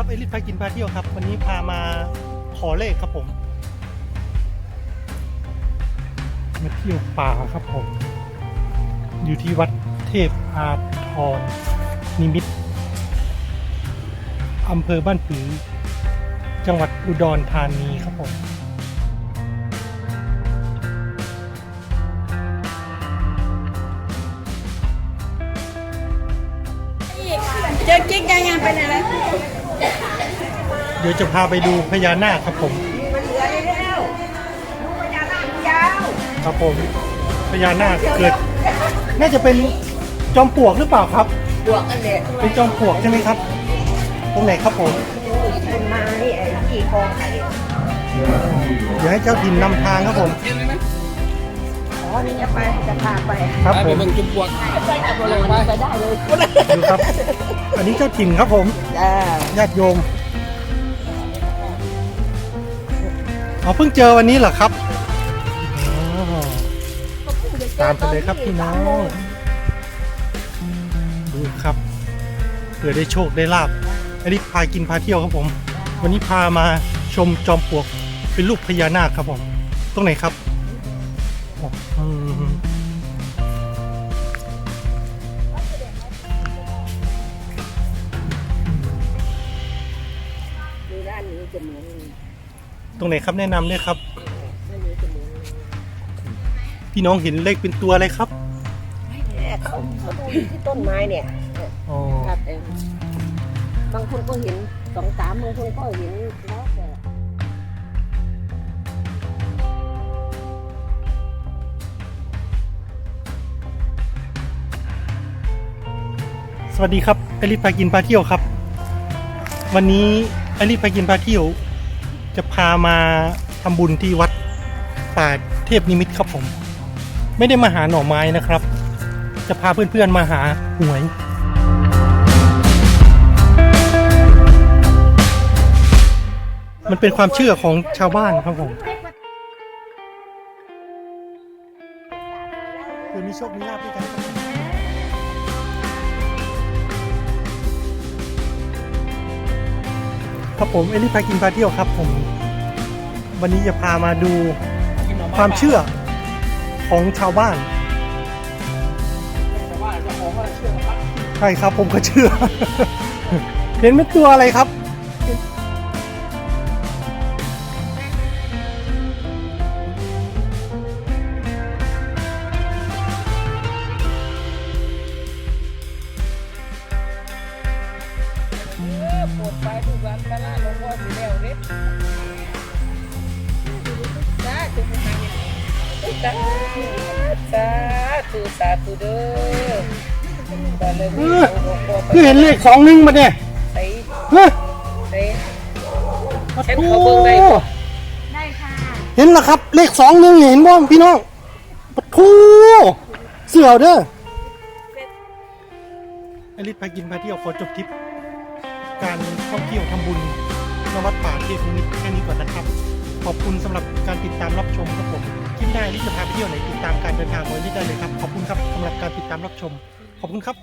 ับเอริสพากินพาเที่ยวครับ วันนี้พามาขอเลขครับผม มาเที่ยวป่าครับผม อยู่ที่วัดเทพอาทรนิมิตอำเภอบ้านผือ จังหวัดอุดรธานีครับผมเจอกิ๊กยังยังไปไหนแล้ว เดี๋ยวจะพาไปดูพญานาคครับผมมันเหลือแล้วลูกพญานาคยาวครับผมพญานาคเกิด น่าจะเป็นจอมปลวกหรือเปล่าครับบวกกันเลยเป็นจอมปลวกใช่ไหมครับ ตรงไหนครับผมต้นไม้ไอ้ที่กองไข่เดี๋ยวให้เจ้าถิ่นนำทางครับผมอ๋อนี่จะไปจะพาไปครับไปผมเบิ่งจุ่มปวกไปกับโบราณไปได้เลยดูครับ อันนี้เจ้าถิ่นครับผมจ้าญาติโยม เอาเพิ่งเจอวันนี้เหรอครับอ๋อตามไปเลยครับพี่น้องดูครับเผื่อได้โชคได้ลาบอันนี้พากินพาเที่ยวครับผม วันนี้พามาชมจอมปลวกเป็นรูปพญานาคครับผม ตรงไหนครับอ๋ออืมดูด้านนี้จะเหมือน ตรงไหนครับแนะนำด้วยครับด้านนี้จะเหมือนพี่น้องเห็นเลขเป็นตัวอะไรครับเนี่ยเขาเขาดูที่ต้นไม้เนี่ยอ๋อครับเองบางคนก็เห็นสองสามบางคนก็เห็นแล้วแต่สวัสดีครับไอริสพากินพาเที่ยวครับ วันนี้ไอริสพากินพาเที่ยว จะพามาทำบุญที่วัดป่าเทพนิมิตครับผม ไม่ได้มาหาหน่อไม้นะครับ จะพาเพื่อนๆมาหาหวยมันเป็นความเชื่อของชาวบ้านครับผมเพื่อมีโชค มีลาภด้วยกัน ครับผมเอลิพากินพาเที่ยวครับผม วันนี้จะพามาดูความเชื่อของชาวบ้านแต่ว่าเจ้าของก็เชื่อครับใช่ครับผมก็เชื่อ เห็นเป็นตัวอะไรครับ ปวดไปทุกวันไปล่าหลวงพ่อสีแล้วเด็ดจ้าจุกทางนี้สาสาธุสาธุเด้อตอนเลยมีหลวงพ่อคือเห็นเลขสองหนึ่งมาเนี่ยใส่เฮ้ยใส่โอ้เห็นโหเขาเบิ่งได้ปะได้ค่ะเห็นแล้วครับ เลขสองหนึ่งเห็นบ้างพี่น้องปะทูเสือเด้ออลิศพากินพาเที่ยวขอจบทริป การท่องเที่ยวทำบุญนวัดป่าเทพนิมิตรแค่นี้ก่อนนะครับ ขอบคุณสำหรับการติดตามรับชมครับผมคลิปหน้าลิศจะพาไปเที่ยวไหนติดตามการเดินทางของลิศได้เลยครับ ขอบคุณครับสำหรับการติดตามรับชม ขอบคุณครับ